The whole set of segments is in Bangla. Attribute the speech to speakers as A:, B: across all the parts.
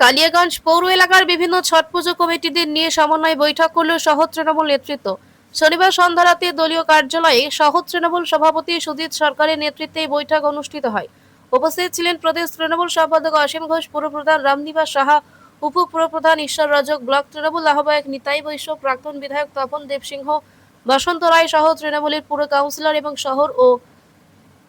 A: কালিয়াগঞ্জ পৌর এলাকার বিভিন্ন ছট পুজো কমিটিদের নিয়ে সমন্বয় বৈঠক করল শহর তৃণমূল নেতৃত্ব। শনিবার সন্ধ্যা রাতে দলীয় কার্যালয়ে শহর তৃণমূল সভাপতি সুজিত সরকারের নেতৃত্বে বৈঠক অনুষ্ঠিত হয়। উপস্থিত ছিলেন প্রদেশ তৃণমূল সম্পাদক অসীম ঘোষ, পুরপ্রধান রামনিবাস সাহা উপ পুরপ্রধান ঈশ্বর রজক ব্লক তৃণমূল আহ্বায়ক নিতাই বৈশ্য, প্রাক্তন বিধায়ক তপন দেবসিংহ, বসন্ত রায় সহ তৃণমূলের পুর কাউন্সিলর এবং শহর ও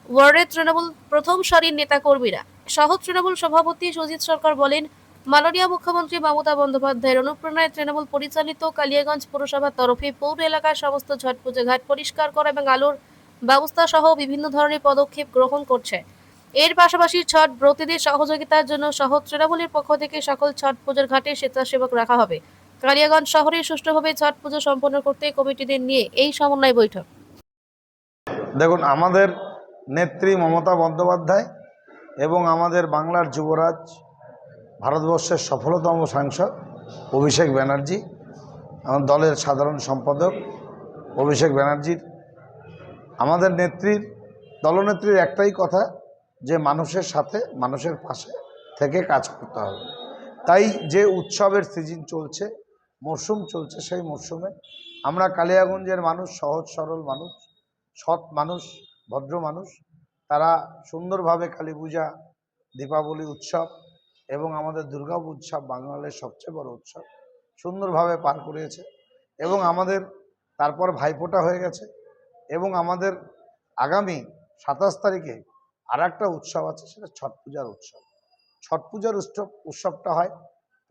A: ওয়ার্ডের তৃণমূল প্রথম সারির নেতাকর্মীরা। শহর তৃণমূল সভাপতি সুজিত সরকার বলেন মাননীয় মুখ্যমন্ত্রী মমতা বন্দ্যোপাধ্যায়ের অনুপ্রেরণায় তৃণমূল পরিচালিত কালিয়াগঞ্জ পুরসভার তরফে পৌর এলাকার সমস্ত ঝট ঘাট পরিষ্কার করা এবং আলোর ব্যবস্থা সহ বিভিন্ন ধরনের পদক্ষেপ গ্রহণ করছে। এর পাশাপাশি ছট ব্রতীদের সহযোগিতার জন্য শহর তৃণমূলের পক্ষ থেকে সকল ছট পুজোর ঘাটে স্বেচ্ছাসেবক রাখা হবে। কালিয়াগঞ্জ শহরে সুষ্ঠুভাবে ছট পুজো সম্পন্ন করতে কমিটিদের নিয়ে এই সমন্বয় বৈঠক।
B: দেখুন, আমাদের নেত্রী মমতা বন্দ্যোপাধ্যায় এবং আমাদের বাংলার যুবরাজ ভারতবর্ষের সফলতম সাংসদ অভিষেক ব্যানার্জি, আমার দলের সাধারণ সম্পাদক অভিষেক ব্যানার্জির। আমাদের নেত্রীর, দলনেত্রীর একটাই কথা, যে মানুষের সাথে, মানুষের পাশে থেকে কাজ করতে হবে। তাই যে উৎসবের সিজন চলছে মরশুম চলছে সেই মরশুমে আমরা কালিয়াগঞ্জের মানুষ, সহজ সরল মানুষ, সৎ মানুষ, ভদ্র মানুষ, তারা সুন্দরভাবে কালী পূজা দীপাবলি উৎসব এবং আমাদের দুর্গা উৎসব বাঙালির সবচেয়ে বড় উৎসব। সুন্দরভাবে পার করিয়েছে এবং আমাদের তারপর ভাইফোঁটা হয়ে গেছে এবং আমাদের আগামী সাতাশ তারিখে আর একটা উৎসব আছে, সেটা ছট পূজার উৎসব। ছট পূজার উৎসব, উৎসবটা হয়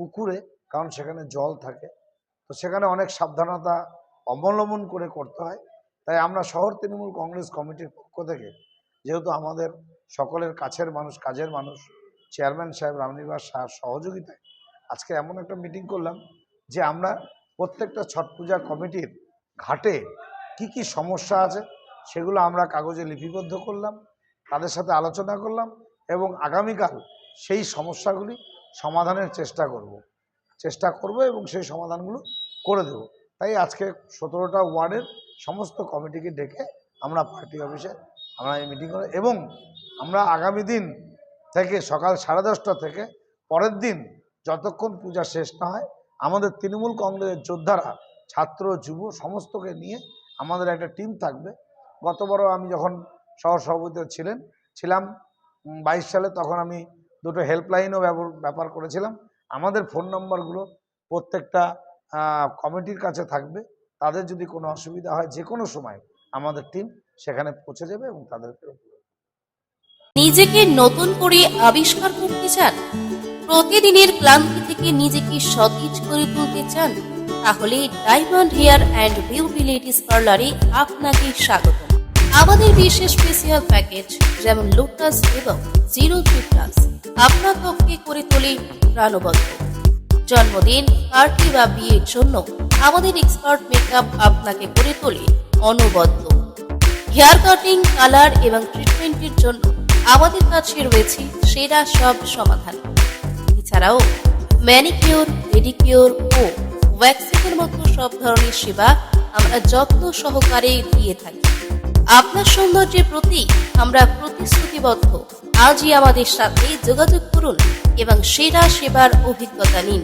B: পুকুরে, কারণ সেখানে জল থাকে। তো সেখানে অনেক সাবধানতা অবলম্বন করে করতে হয়। তাই আমরা শহর তৃণমূল কংগ্রেস কমিটির পক্ষ থেকে, যেহেতু আমাদের সকলের কাছের মানুষ, কাজের মানুষ চেয়ারম্যান সাহেব রামনিবাস সাহার সহযোগিতায় আজকে এমন একটা মিটিং করলাম যে আমরা প্রত্যেকটা ছট পূজা কমিটির ঘাটে কি কি সমস্যা আছে সেগুলো আমরা কাগজে লিপিবদ্ধ করলাম, তাদের সাথে আলোচনা করলাম এবং আগামীকাল সেই সমস্যাগুলি সমাধানের চেষ্টা করব। চেষ্টা করব এবং সেই সমাধানগুলো করে দেব। তাই আজকে সতেরোটা ওয়ার্ডের সমস্ত কমিটিকে ডেকে আমরা পার্টি অফিসে আমরা এই মিটিং করে এবং আমরা আগামী দিন থেকে সকাল সাড়ে দশটা থেকে পরের দিন যতক্ষণ পূজা শেষ না হয়, আমাদের তৃণমূল কংগ্রেসের যোদ্ধারা, ছাত্র, যুব সমস্তকে নিয়ে আমাদের একটা টিম থাকবে। গতবারও আমি যখন সহ সভাপতি ছিলেন, ছিলাম বাইশ সালে তখন আমি দুটো হেল্পলাইনও ব্যাপার করেছিলাম। আমাদের ফোন নম্বরগুলো প্রত্যেকটা কমিটির কাছে থাকবে। তাদের যদি কোনো অসুবিধা হয় যে কোনো সময় আমাদের টিম সেখানে পৌঁছে যাবে এবং তাদেরকে
C: নিজেকে নতুন করে আবিষ্কার করতে চান, প্রতিদিনের ক্লান্তি থেকে নিজেকে সতেজ করে তুলতে চান, তাহলে diamond hair and beauty ladies পার্লারে আপনাকে স্বাগত। আমাদের বিশেষ স্পেশাল প্যাকেজ যেমন লোটাস এবং জিরো থ্রি আপনার ত্বককে করে তোলে প্রাণবন্ত। জন্মদিন পার্টি বা বিয়ের জন্য আমাদের এক্সপার্ট মেকআপ আপনাকে করে তোলে অনবদ্য। হেয়ার কাটিং কালার এবং ট্রিটমেন্টের জন্য আমাদের কাছে রয়েছে সেরা সব সমাধান। এছাড়াও ম্যানিকিওর, পেডিকিওর ও ওয়্যাক্সিংয়ের মতো সব ধরনের সেবা আমরা যত্ন সহকারে দিয়ে থাকি। আপনার সৌন্দর্যের প্রতি আমরা প্রতিশ্রুতিবদ্ধ। আজই আমাদের সাথে যোগাযোগ করুন এবং সেরা সেবার অভিজ্ঞতা নিন।